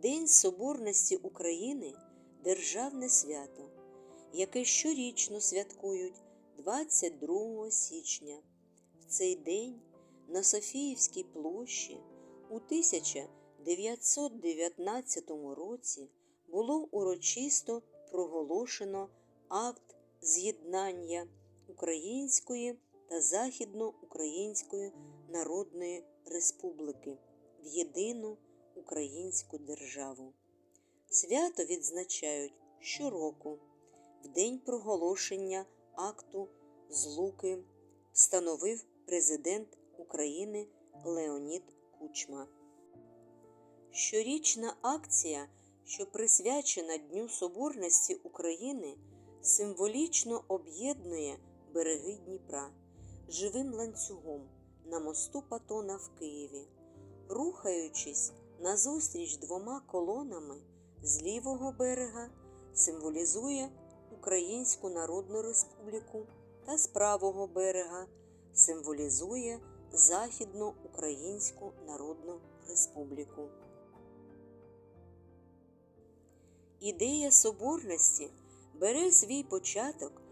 День Соборності України державне свято, яке щорічно святкують 22 січня. В цей день на Софіївській площі у 1919 році було урочисто проголошено акт з'єднання Української та Західноукраїнської Народної Республіки в єдину українську державу. Свято відзначають щороку, в день проголошення акту Злуки встановив президент України Леонід Кучма. Щорічна акція, що присвячена Дню Соборності України, символічно об'єднує береги Дніпра живим ланцюгом на мосту Патона в Києві, рухаючись назустріч двома колонами з лівого берега, символізує Українську Народну Республіку та з правого берега символізує Західноукраїнську Народну Республіку. Ідея соборності бере свій початок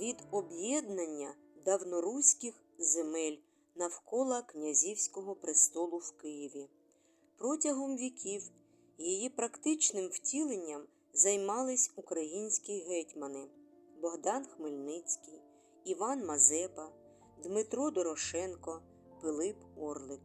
від об'єднання давноруських земель навколо князівського престолу в Києві. Протягом віків її практичним втіленням займались українські гетьмани Богдан Хмельницький, Іван Мазепа, Дмитро Дорошенко, Пилип Орлик.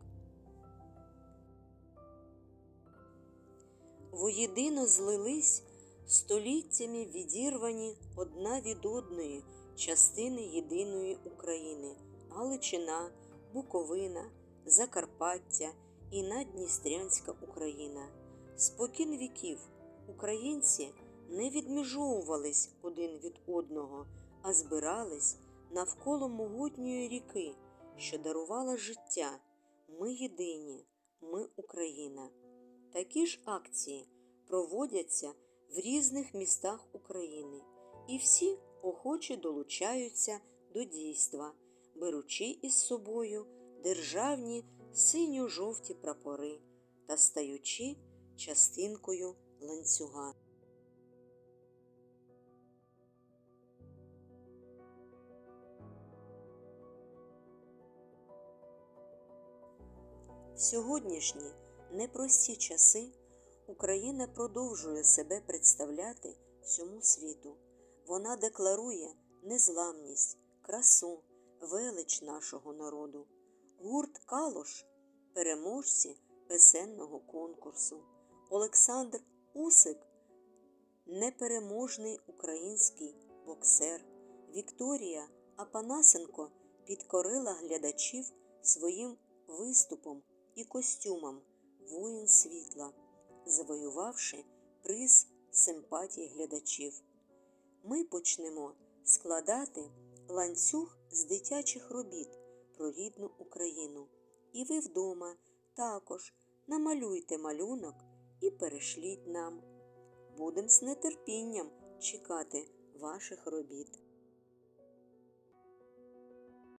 Воєдино злились століттями відірвані одна від одної частини єдиної України Галичина, Буковина, Закарпаття і Надністрянська Україна. Спокін віків українці не відміжовувались один від одного, а збирались навколо могутньої ріки, що дарувала життя. Ми єдині, ми Україна. Такі ж акції проводяться в різних містах України, і всі охоче долучаються до дійства, беручи із собою державні синьо-жовті прапори та стаючи частинкою ланцюга. В сьогоднішні непрості часи Україна продовжує себе представляти всьому світу. Вона декларує незламність, красу, велич нашого народу. Гурт Калош переможці песенного конкурсу. Олександр Усик непереможний український боксер. Вікторія Апанасенко підкорила глядачів своїм виступом і костюмом воїн світла, завоювавши приз симпатії глядачів. Ми почнемо складати ланцюг з дитячих робіт про рідну Україну. І ви вдома також намалюйте малюнок і перешліть нам. Будем з нетерпінням чекати ваших робіт.